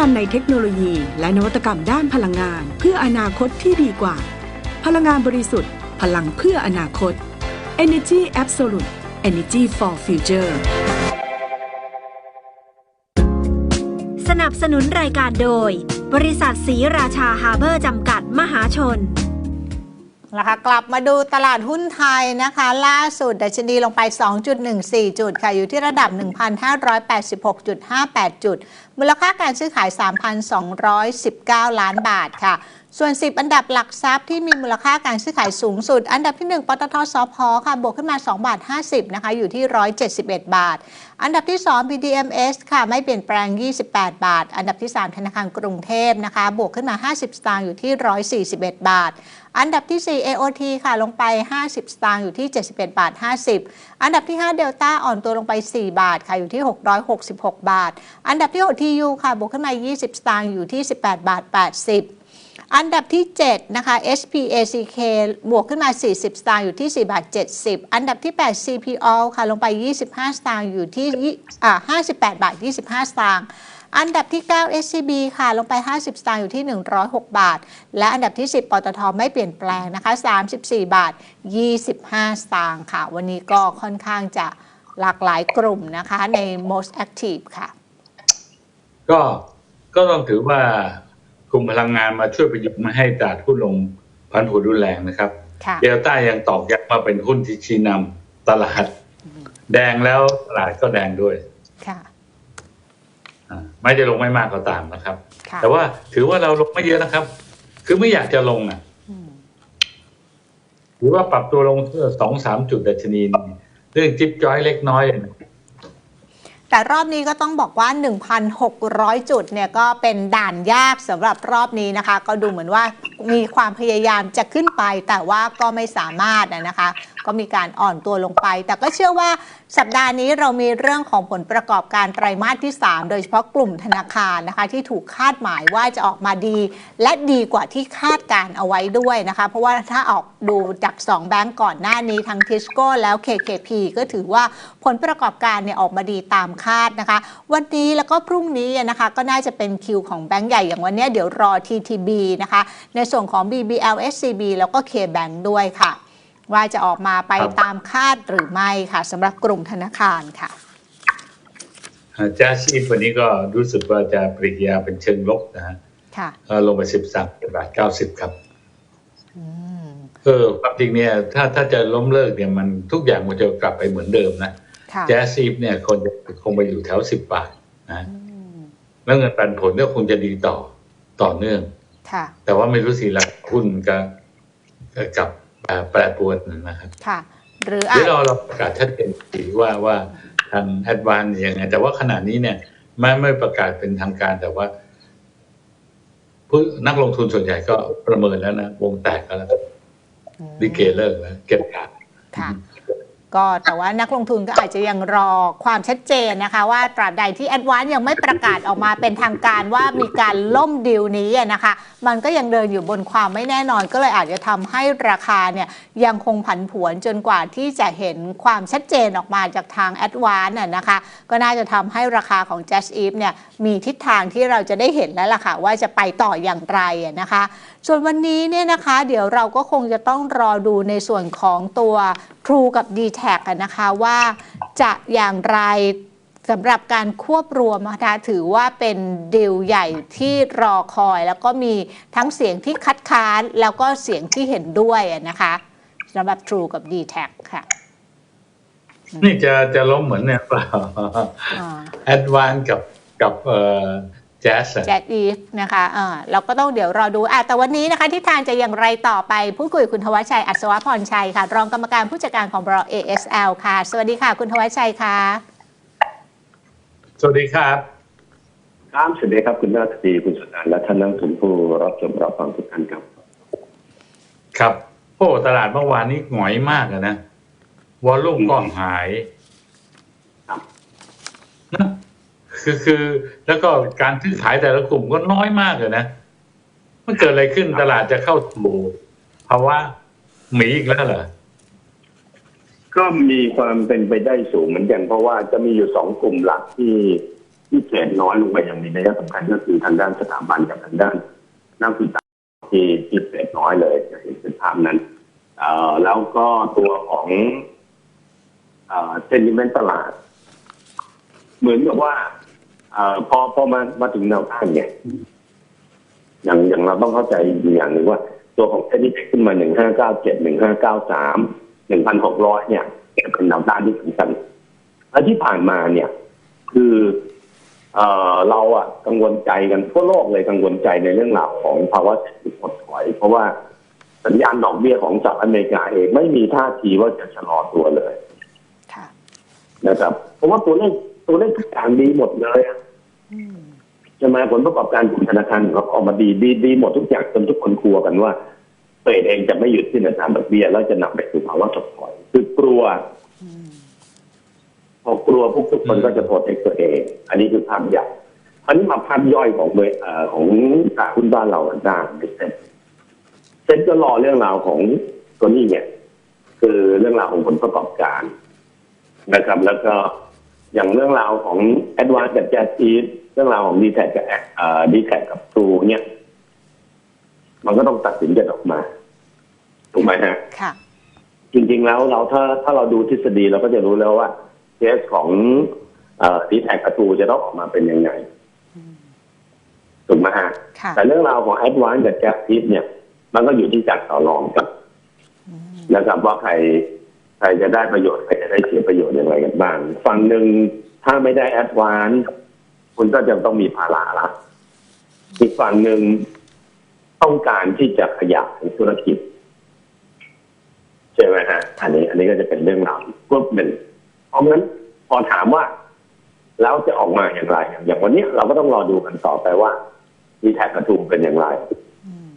นำในเทคโนโลยีและนวัตกรรมด้านพลังงาน เพื่ออนาคตที่ดีกว่า พลังงานบริสุทธิ์ พลังเพื่ออนาคต Energy Absolute Energy for Future สนับสนุนรายการโดย บริษัทสีราชาฮาร์เบอร์จำกัดมหาชน นะคะกลับมาดูตลาดหุ้นไทยนะคะ ล่าสุดดัชนีลงไป 2.14 จุดค่ะ อยู่ที่ระดับ 1,586.58 จุด มูลค่าการซื้อขาย 3,219 ล้านบาทค่ะ ส่วน 10 อันดับหลักทรัพย์ที่มีมูลค่าการซื้อขายสูงสุด อันดับที่ 1ปตทสพค่ะ บวกขึ้นมา 2 บาท 50 นะคะ อยู่ที่ 171 บาท อันดับที่ 2 BDMs ค่ะไม่เปลี่ยนแปลง 28 บาท อันดับที่ 3 ธนาคารกรุงเทพนะคะ บวกขึ้นมา 50 สตางค์อยู่ที่ 141 บาท อันดับที่ 4 AOT ค่ะลงไป 50 สตางค์อยู่ที่ 71 บาท 50 อันดับที่ 5 Delta อ่อนตัวลงไป 4 บาทค่ะอยู่ที่ 666 บาท อันดับที่ 6 TU ค่ะบวกขึ้นมา 20 สตางค์อยู่ที่ 18 บาท 80อันดับที่ 7 นะคะ SPACK บวกขึ้นมา 40 สตางค์อยู่ที่ 4 บาท 70 อันดับที่ 8 CPO ค่ะ ลงไป 25 สตางค์อยู่ที่58 บาท 25 สตางค์ อันดับที่ 9 SCB ค่ะ ลงไป 50 สตางค์อยู่ที่ 106 บาท และอันดับที่ 10 ปตทไม่เปลี่ยนแปลงนะคะ 34 บาท 25 สตางค์ค่ะ วันนี้ก็ค่อนข้างจะหลากหลายกลุ่มนะคะใน most active ค่ะ ก็ก็ต้องถือว่ากลุ่มพลังงานมาช่วยประยุกต์มาให้ตลาดหุ้นลงพันผวนรุนแรงนะครับค่ะเดลต้ายังตอกย้ำมาเป็นหุ้นที่ชี้นำตลาด แดงแล้วตลาดก็แดงด้วย ค่ะอ่า ไม่จะลงไม่มากก็ตามนะครับค่ะแต่ว่าถือว่าเราลงไม่เยอะนะครับ คือไม่อยากจะลงอะอืมหรือว่าปรับตัวลงเพื่อสองสามจุดดัชนีนี่เรื่องจิ๊บจ้อยเล็กน้อยนะแต่รอบนี้ก็ต้องบอกว่า 1,600 จุดเนี่ยก็เป็นด่านยากสำหรับรอบนี้นะคะ ก็ดูเหมือนว่ามีความพยายามจะขึ้นไปแต่ว่าก็ไม่สามารถนะนะคะก็มีการอ่อนตัวลงไป แต่ก็เชื่อว่าสัปดาห์นี้เรามีเรื่องของผลประกอบการไตรมาสที่ 3 โดยเฉพาะกลุ่มธนาคารนะคะที่ถูกคาดหมายว่าจะออกมาดี และดีกว่าที่คาดการเอาไว้ด้วยนะคะ เพราะว่าถ้าออกดูจาก 2 แบงก์ก่อนหน้านี้ทั้งทิสโก้แล้ว KKP ก็ถือว่าผลประกอบการเนี่ยออกมาดีตามคาดนะคะ วันนี้แล้วก็พรุ่งนี้นะคะก็น่าจะเป็นคิวของแบงก์ใหญ่อย่างวันนี้เดี๋ยวรอ TTB นะคะในส่วนของ BBL SCB แล้วก็ KBank ด้วยค่ะ ว่าจะออกมาไปครับตามคาดหรือไม่ค่ะสำหรับกลุ่มธนาคารค่ะแจ๊สซีฟวันนี้ก็รู้สึกว่าจะปริกิริยาเป็นเชิงลบนะฮะค่ะเอ่อลงไปสิบสามบาทเก้าสิบครับอืมเออความจริงเนี่ย ถ้าถ้าจะล้มเลิกเนี่ยมันทุกอย่างมันจะกลับไปเหมือนเดิมนะค่ะแจ๊สซีฟเนี่ยคนจะคงไปอยู่แถวสิบบาทนะอืมแล้วเงินปันผลก็คงจะดีต่อต่อเนื่องค่ะแต่ว่าไม่รู้สิราคาหุ้นก็ก็กลับมา แปรปรวนนะครับค่ะ หรือเดี๋อายวจเราเราประกาศชัดเจนดีว่าว่าทางแอดวานยังไงแต่ว่าขณะนี้เนี่ยไม่ไม่ประกาศเป็นทางการแต่ว่าผู้นักลงทุนส่วนใหญ่ก็ประเมินแล้วนะ วงแตกแล้วนะดิเกเลิกแล้วเก็บขาดค่ะ ก็แต่ว่านักลงทุนก็อาจจะยังรอความชัดเจนนะคะ ว่าตราบใดที่แอดวานยังไม่ประกาศออกมาเป็นทางการว่ามีการล่มดีลนี้นะคะ มันก็ยังเดินอยู่บนความไม่แน่นอน ก็เลยอาจจะทำให้ราคาเนี่ยยังคงผันผวนจนกว่าที่จะเห็นความชัดเจนออกมาจากทางแอดวานน่ะนะคะ ก็น่าจะทำให้ราคาของ Just Eat เนี่ยมีทิศทางที่เราจะได้เห็นแล้วล่ะค่ะว่าจะไปต่ออย่างไรนะคะ ส่วนวันนี้เนี่ยนะคะ เดี๋ยวเราก็คงจะต้องรอดูในส่วนของตัว True กับ d t แทนะคะว่าจะอย่างไรสำหรับการควบรวมนะคะถือว่าเป็นดีลใหญ่ที่รอคอย แล้วก็มีทั้งเสียงที่คัดค้าน แล้วก็เสียงที่เห็นด้วยอะนะคะสำหรับ True กับ d t แทค่ะ นี่จะจะล้มเหมือนเนี่ยเปล่าอ่าแอดวานกับกับเอ่อ แจ๊สแจ็คอีฟนะคะเออเราก็ต้องเดี๋ยวรอดูอะแต่วันนี้นะคะทิศทางจะอย่างไรต่อไปพูดคุยกับคุณทวัชชัย อัศวพรชัยค่ะ รองกรรมการผู้จัดการของบริษัท ASL ค่ะ สวัสดีค่ะ คุณทวัชชัยค่ะ สวัสดีครับครับสวัสดีครับคุณนาฏีคุณสุนันท์และท่านนักลงทุนผู้รับชมรับฟังทุกท่านครับ ครับโอ้ตลาดเมื่อวานนี้หงอยมากอะนะวอลลุ่มก็หาย ครับ นะ คือคือ แล้วก็การซื้อขายแต่ละกลุ่มก็น้อยมากเลยนะมันเกิดอะไรขึ้นตลาดจะเข้าสู่ภาวะหมีอีกแล้วเหรอก็มีความเป็นไปได้สูงเหมือนกัน เพราะว่าจะมีอยู่สองกลุ่มหลักที่ที่เทรดน้อยลงไปอย่างมีนัยสำคัญก็คือทางด้านสถาบันกับทางด้านนักศึกษาที่ที่เทรดน้อยเลยจะเห็นเป็นภาพนั้นเอ่อแล้วก็ตัวของเซนิเมนต์ตลาด เหมือนกับว่าเอ่อพอพอมามาถึงแนวต้านเนี่ยอย่างอย่างเราต้องเข้าใจอยู่อย่างหนึ่งว่า ตัวของเซนิเมนต์ขึ้นมาหนึ่งห้าเก้าเจ็ดหนึ่งห้าเก้าสามหนึ่งพันหกร้อยเนี่ยเป็นแนวต้านที่สำคัญและที่ผ่านมาเนี่ย คือเอ่อเราอะกังวลใจกันทั่วโลกเลยกังวลใจในเรื่องราวของภาวะเศรษฐกิจถดถอย เพราะว่าสัญญาณดอกเบี้ยของสหรัฐอเมริกาเองไม่มีท่าทีว่าจะชะลอตัวเลยค่ะนะครับเพราะว่าตัวเลข ตัวเลขทุกอย่างดีหมดเลยอะอืมใช่ไหมผลประกอบการของธนาคารของเขาออกมาดีดีดีหมดทุกอย่างจนทุกคนกลัวกันว่าเฟดเองจะไม่หยุดที่อัตราดอกเบี้ยแล้วจะนำไปสู่ภาวะถดถอยคือกลัวอืมพอกลัวพวกทุกคนก็จะโปรเทคตัวเองอันนี้คือภาพใหญ่อันนี้มาภาพย่อยของเบอร์เอ่อของตลาดหุ้นบ้านเรากันได้ไม่เซ็นเซ็นก็รอเรื่องราวของตัวนี้เนี่ย คือเรื่องราวของผลประกอบการนะครับ แล้วก็ อย่างเรื่องราวของแอดวานซ์กับแจซีเรื่องราวของดีแท็กับดีแท็กับทรูเนี่ย มันก็ต้องตัดสินกันออกมา ถูกไหมฮะค่ะจริง ๆ แล้วเราถ้าถ้าเราดูทฤษฎีเราก็จะรู้แล้วว่าเคสของดีแท็กกับทูจะต้องออกมาเป็นยังไงถูกไหมฮะค่ะแต่เรื่องราวของแอดวานซ์กับแจ็คทิปเนี่ย มันก็อยู่ที่การต่อรองกันนะครับว่าใคร ใครจะได้ประโยชน์ใครจะได้เสียประโยชน์อย่างไรกันบ้างฝั่งหนึ่งถ้าไม่ได้แอดวานซ์คุณก็จะต้องมีภาระละอีกฝั่งหนึ่งต้องการที่จะขยายธุรกิจใช่ไหมฮะอันนี้ อันนี้ก็จะเป็นเรื่องราวอีกกลุ่มหนึ่งเพราะงั้นพอถามว่า แล้วจะออกมาอย่างไร อย่างวันนี้เราก็ต้องรอดูกันต่อไปว่าดีแท็กกระทุมเป็นอย่างไรอืม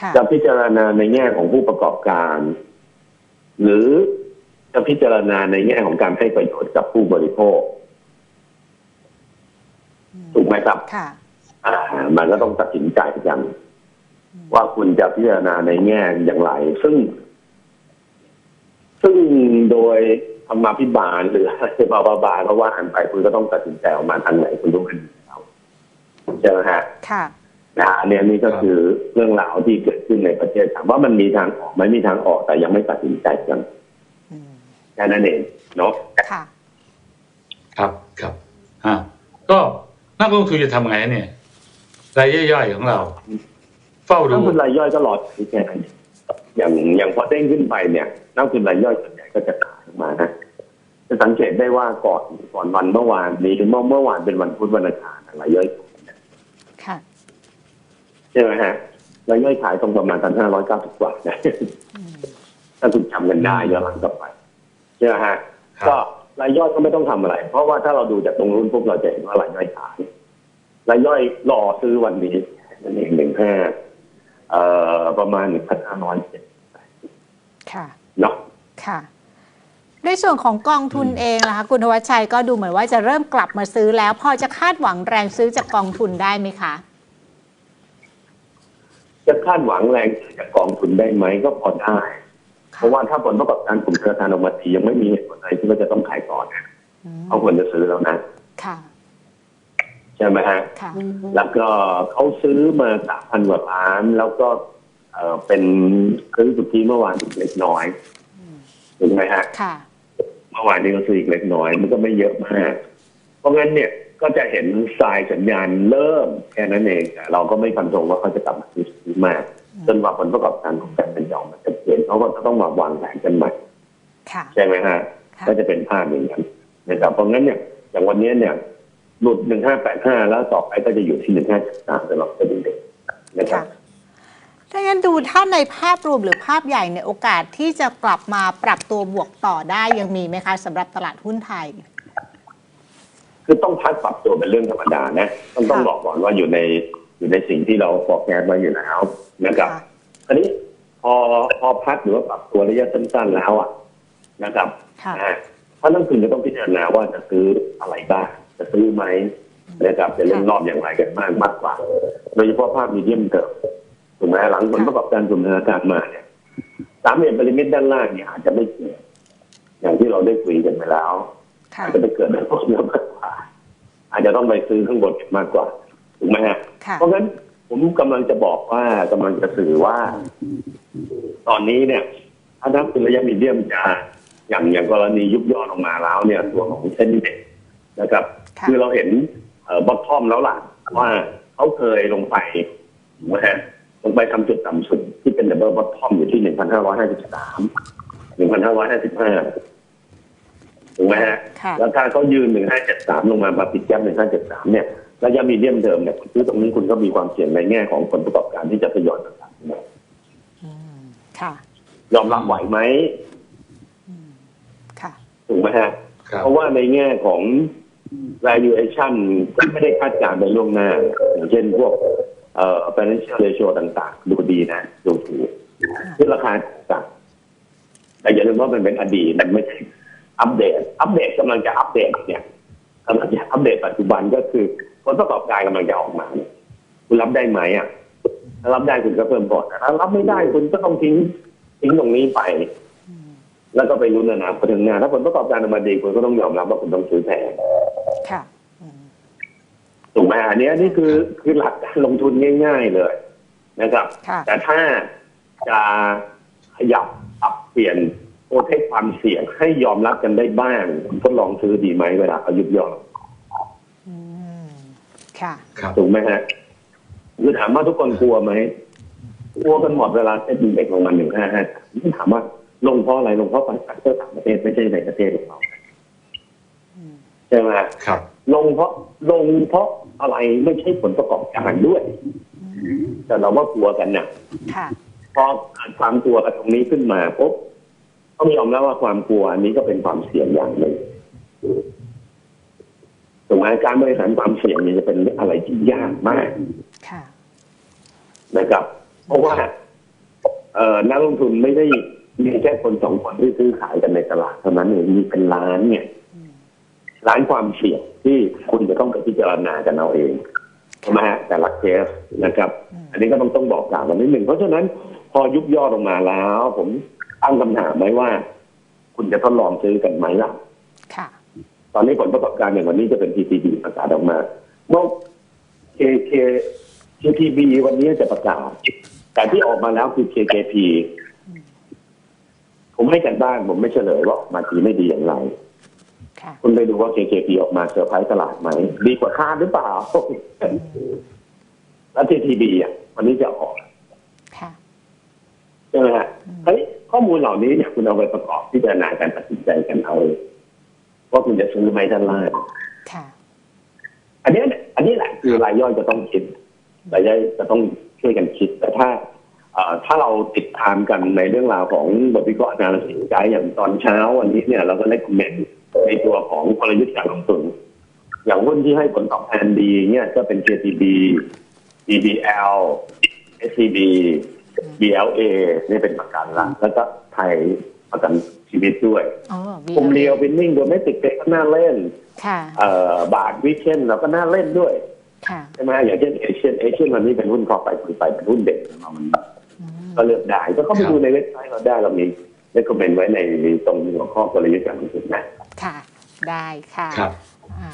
ค่ะจะพิจารณาในแง่ของผู้ประกอบการ หรือจะพิจารณาในแง่ของการให้ประโยชน์กับผู้บริโภค ถูกไหมครับค่ะอ่ามันก็ต้องตัดสินใจกัน ว่าคุณจะพิจารณาในแง่อย่างไร ซึ่ง ซึ่งโดยธรรมาภิบาลหรืออะไรบาบาบาเพราะว่าหันไปคุณก็ต้องตัดสินใจออกมาทางไหนคุณรู้กันอยู่แล้วใช่ไหมฮะค่ะนะฮะอันเนี้ยนี่ก็คือเรื่องราวที่เกิด ขึ้นในประเทศถามว่ามันมีทางออกไหมมีทางออกแต่ยังไม่ตัดสินใจกันอืมแค่นั้นเองเนาะค่ะครับครับอ่าก็นักลงทุนจะทำไงเนี่ยรายย่อยๆของเรา เฝ้าดูนักทุนรายย่อยก็รอถือแค่นั้นอย่างอย่างพอเด้งขึ้นไปเนี่ยนักทุนรายย่อยส่วนใหญ่ก็จะขายออกมานะจะสังเกตได้ว่าก่อนก่อนวันเมื่อวานนี้เมื่อเมื่อวานเป็นวันพุธวันอังคารรายย่อยค่ะใช่ไหมฮะ รายย่อยขายตรงประมาณพันห้าร้อยเก้าสิบกว่านะอืมถ้าคุณจำกันได้ย้อนหลังกลับไปใช่ไหมฮะครับก็รายย่อยก็ไม่ต้องทำอะไร เพราะว่าถ้าเราดูจากตรงรุ่นปุ๊บเราจะเห็นว่ารายย่อยขายรายย่อยรอซื้อวันนี้นั่นเองหนึ่งห้าเอ่อประมาณหนึ่งพันห้าร้อยเจ็ดค่ะเนาะค่ะในส่วนของกองทุนเองนะคะคุณธวัชชัยก็ดูเหมือนว่าจะเริ่มกลับมาซื้อแล้ว พอจะคาดหวังแรงซื้อจากกองทุนได้ไหมคะ จะคาดหวังแรงซื้อจากกองทุนได้ไหมก็พอได้ เพราะว่าถ้าผลประกอบการกลุ่มธนาคารออกมาดียังไม่มีเหตุผลอะไรที่ว่าจะต้องขายก่อนนะอืมเขาควรจะซื้อแล้วนะค่ะใช่ไหมฮะค่ะแล้วก็เขาซื้อมาสามพันกว่าล้านแล้วก็เอ่อเป็นซื้อสุทธิเมื่อวานอีกเล็กน้อยถูกไหมฮะค่ะ เมื่อวานนี้ก็ซื้ออีกเล็กน้อย มันก็ไม่เยอะมาก เพราะงั้นเนี่ย ก็จะเห็นสายสัญญาณเริ่มแค่นั้นเองแต่เราก็ไม่ฟันธงว่าเขาจะกลับมาซื้อมากจนกว่าผลประกอบการของการเป็นจองมันจะเปลี่ยนเขาก็จะต้องมาวางแผนกันใหม่ค่ะใช่ไหมฮะค่ะก็จะเป็นภาพอย่างนั้นนะครับเพราะงั้นเนี่ยอย่างวันนี้เนี่ยหลุดหนึ่งห้าแปดห้าแล้วต่อไปก็จะอยู่ที่หนึ่งห้าเจ็ดสามสำหรับตัวเด็กนะครับค่ะถ้างั้นดูถ้าในภาพรวมหรือภาพใหญ่เนี่ยโอกาสที่จะกลับมาปรับตัวบวกต่อได้ยังมีไหมคะสำหรับตลาดหุ้นไทย คือต้องพักปรับตัวเป็นเรื่องธรรมดานะต้องต้องค่ะบอกก่อนว่าอยู่ในอยู่ในสิ่งที่เราฟอกแกนไว้อยู่แล้วนะครับค่ะอันนี้พอพอพักหรือว่าปรับตัวระยะสั้นๆแล้วอะนะครับค่ะอ่าเพราะนักลงทุนจะต้องพิจารณาว่าจะซื้ออะไรบ้างจะซื้อไหมนะครับจะเล่นรอบอย่างไรกันมากมากกว่า โดยเฉพาะภาพมีเดียมเติมถูกไหมหลังผลประกอบการกลุ่มธนาคารมาเนี่ยสามเหลี่ยมพีระมิดด้านล่างเนี่ยอาจจะไม่เกิดอย่างที่เราได้คุยกันไปแล้วค่ะอาจจะไปเกิดในพวกเนื้อมากกว่า อาจจะต้องไปซื้อข้างบนมากกว่าถูกไหมฮะค่ะเพราะงั้นผมกำลังจะบอกว่ากำลังจะสื่อว่า ตอนนี้เนี่ยถ้านับเป็นระยะมีเดียมจะอย่างอย่างกรณียุบย่อลงมาแล้วเนี่ยตัวของเส้นเด็กนะครับค่ะคือเราเห็นเอ่อบอททอมแล้วล่ะว่าเขาเคยลงไปถูกไหมฮะลงไปทำจุดต่ำสุดที่เป็นดับเบิลบอททอมอยู่ที่หนึ่งพันห้าร้อยห้าสิบสามหนึ่งพันห้าร้อยห้าสิบห้า ถูกไหมฮะค่ะแล้วถ้าเขายืนหนึ่งห้าเจ็ดสามลงมามาปิดแก้มหนึ่งห้าเจ็ดสามเนี่ยระยะมีเดียมเดิมเนี่ยคุณซื้อตรงนี้คุณก็มีความเสี่ยงในแง่ของผลประกอบการที่จะทยอยต่างๆอืมค่ะยอมรับไหวไหมค่ะถูกไหมฮะครับเพราะว่าในแง่ของ valuation ก็ไม่ได้คาดการณ์ไปล่วงหน้า อย่างเช่นพวกเอ่อ financial ratio ต่างๆ ดูดีนะ ดูถูกขึ้นราคาต่างแต่อย่าลืมว่ามันเป็นอดีตมันไม่ใช่ อัปเดต อัปเดตกำลังจะอัปเดตเนี่ยกำลังจะอัปเดตปัจจุบันก็คือผลประกอบการกำลังจะออกมาเนี่ยคุณรับได้ไหมอะถ้ารับได้คุณก็เพิ่มพอร์ตแต่ถ้ารับไม่ได้คุณก็ต้องทิ้งทิ้งตรงนี้ไป แล้วก็ไปลุ้นอนาคตข้างหน้าถ้าผลประกอบการออกมาดีคุณก็ต้องยอมรับว่าคุณต้องซื้อแพงค่ะถูกไหมอันนี้อันนี้คือคือหลักการลงทุนง่าย ๆเลยนะครับค่ะแต่ถ้าจะขยับปรับเปลี่ยน โปรเทคความเสี่ยงให้ยอมรับกันได้บ้างคุณทดลองซื้อดีไหมเวลาเขายุบย่ออืมค่ะครับถูกไหมฮะคือถามว่าทุกคนกลัวไหมกลัวกันหมดเวลาเซ็นเด็กลงมาหนึ่งห้าห้าถามว่าลงเพราะอะไรลงเพราะปัจจัยต่างประเทศไม่ใช่ในประเทศของเราใช่ไหมครับ ลงเพราะลงเพราะอะไรไม่ใช่ผลประกอบการด้วย แต่เราว่ากลัวกันเนี่ยค่ะพอเกิดความกลัวกันตรงนี้ขึ้นมาปุ๊บ ต้องยอมรับว่าความกลัวอันนี้ก็เป็นความเสี่ยงอย่างหนึ่งถูกไหมการบริหารความเสี่ยงเนี่ยจะเป็นอะไรที่ยากมากค่ะนะครับ เพราะว่าเอ่อนักลงทุนไม่ได้มีแค่คนสองคนที่ซื้อขายกันในตลาดเท่านั้นเองมีเป็นล้านเนี่ยล้านความเสี่ยงที่คุณจะต้องไปพิจารณากันเอาเองใช่ไหมฮะแต่ละเคสนะครับ อันนี้ก็ต้องต้องบอกกล่าวกันนิดหนึ่งเพราะฉะนั้นพอยุบย่อลงมาแล้ว ผม ตั้งคำถามไว้ว่า คุณจะทดลองซื้อกันไหมล่ะ ค่ะ ตอนนี้ผลประกอบการอย่างวันนี้จะเป็น TTB ประกาศออกมาว่า KK KTB วันนี้จะประกาศ แต่ที่ออกมาแล้วคือ KKP ผมให้กันบ้างผมไม่เฉลยว่าออกมาดีไม่ดีอย่างไรค่ะคุณไปดูว่า KKP ออกมาเซอร์ไพรส์ตลาดไหม ดีกว่าคาดหรือเปล่า แล้ว TTB อะ วันนี้จะออกค่ะใช่ไหมฮะเฮ้ย ข้อมูลเหล่านี้เนี่ยคุณเอาไปประกอบพิจารณาการตัดสินใจกันเอาเองว่าคุณจะซื้อไหมด้านล่างค่ะ อันเนี้ยเนี่ยอันนี้แหละคือรายย่อยจะต้องคิดรายย่อยจะต้องช่วยกันคิด แต่ถ้าเอ่อถ้าเราติดตามกันในเรื่องราวของบทวิเคราะห์นาฬิกาอย่างตอนเช้าวันนี้เนี่ย เราก็ได้คอมเมนต์ในตัวของกลยุทธ์การลงทุนอย่างหุ้นที่ให้ผลตอบแทนดีเนี่ยก็เป็น KTB BBL SCB BLA นี่เป็นประกันละแล้วก็ไทยประกันชีวิตด้วยอ๋อกลุ่มเดียวเป็นนิ่งโดยไม่ติดเกก็น่าเล่นค่ะเอ่อบาทวิเช่นเราก็น่าเล่นด้วยค่ะใช่ไหมอย่างเช่นเอเชียนเอเชียนวันนี้เป็นหุ้นคอไปคุยไปเป็นหุ้นเด็กของเรามันก็เลือกได้ก็เข้าไปครับดูในเว็บไซต์เราได้เรามีได้คอมเมนต์ไว้ในตรงหัวข้อกลยุทธ์การลงทุนนะค่ะ ได้ค่ะครับอ่า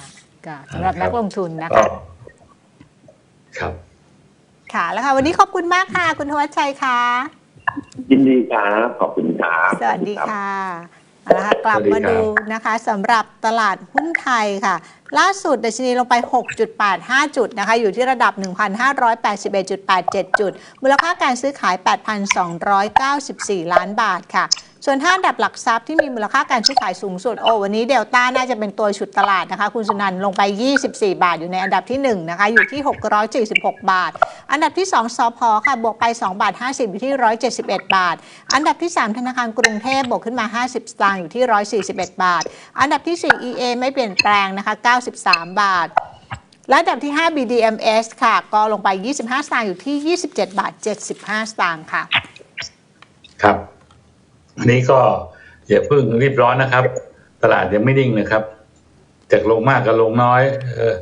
ก็สำหรับนักลงทุนนะก็คะ ครับ ค่ะ แล้วค่ะ วันนี้ขอบคุณมากค่ะ คุณธวัชชัยค่ะ ยินดีครับ ขอบคุณครับสวัสดีค่ะเอาละค่ะกลับสวัสดีมาครับดูนะคะสำหรับตลาดหุ้นไทยค่ะ ล่าสุดดัชนีลงไป 6.85 จุดนะคะ อยู่ที่ระดับ 1,581.87 จุด มูลค่าการซื้อขาย 8,294 ล้านบาทค่ะ ส่วน5อันดับหลักทรัพย์ที่มีมูลค่าการซื้อขายสูงสุด โอ้วันนี้เดลต้าน่าจะเป็นตัวฉุดตลาดนะคะ คุณสุนันท์ลงไป 24 บาทอยู่ในอันดับที่1นะคะอยู่ที่ 646 บาท อันดับที่ 2สพค่ะบวกไป 2 บาท 50 อยู่ที่ 171 บาท อันดับที่ 3 ธนาคารกรุงเทพบวกขึ้นมา 50 สตางค์อยู่ที่ 141 บาท อันดับที่ 4 EA ไม่เปลี่ยนแปลงนะคะ 93 บาทและอันดับที่ 5 BDMs ค่ะ ก็ลงไป 25 สตางค์อยู่ที่ 27 บาท 75 สตางค์ค่ะ ครับ อันนี้ก็อย่าเพิ่งรีบร้อนนะครับ ตลาดยังไม่นิ่งนะครับ จากลงมากก็ลงน้อย เออ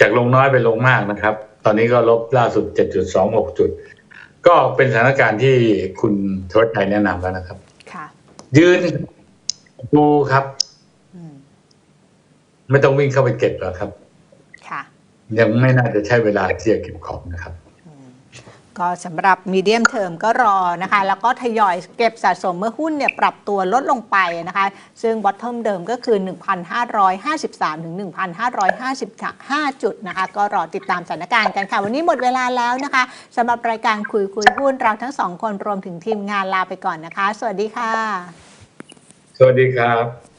จากลงน้อยไปลงมากนะครับ ตอนนี้ก็ลบล่าสุด 7.26 จุด ก็เป็นสถานการณ์ที่คุณทศไทยแนะนำแล้วนะครับ ค่ะ ยืนดูครับอืมไม่ต้องวิ่งเข้าไปเก็บหรอกครับยังไม่น่าจะใช่เวลาที่จะเก็บของนะครับ ก็สำหรับมีเดียมเทอมก็รอนะคะ แล้วก็ทยอยเก็บสะสมเมื่อหุ้นเนี่ยปรับตัวลดลงไปนะคะ ซึ่งบอททอมเดิมก็คือ 1,553 ถึง 1,555 จุดนะคะ ก็รอติดตามสถานการณ์กันค่ะ วันนี้หมดเวลาแล้วนะคะสำหรับรายการคุยคุยหุ้นเราทั้งสองคนรวมถึงทีมงานลาไปก่อนนะคะ สวัสดีค่ะ สวัสดีครับ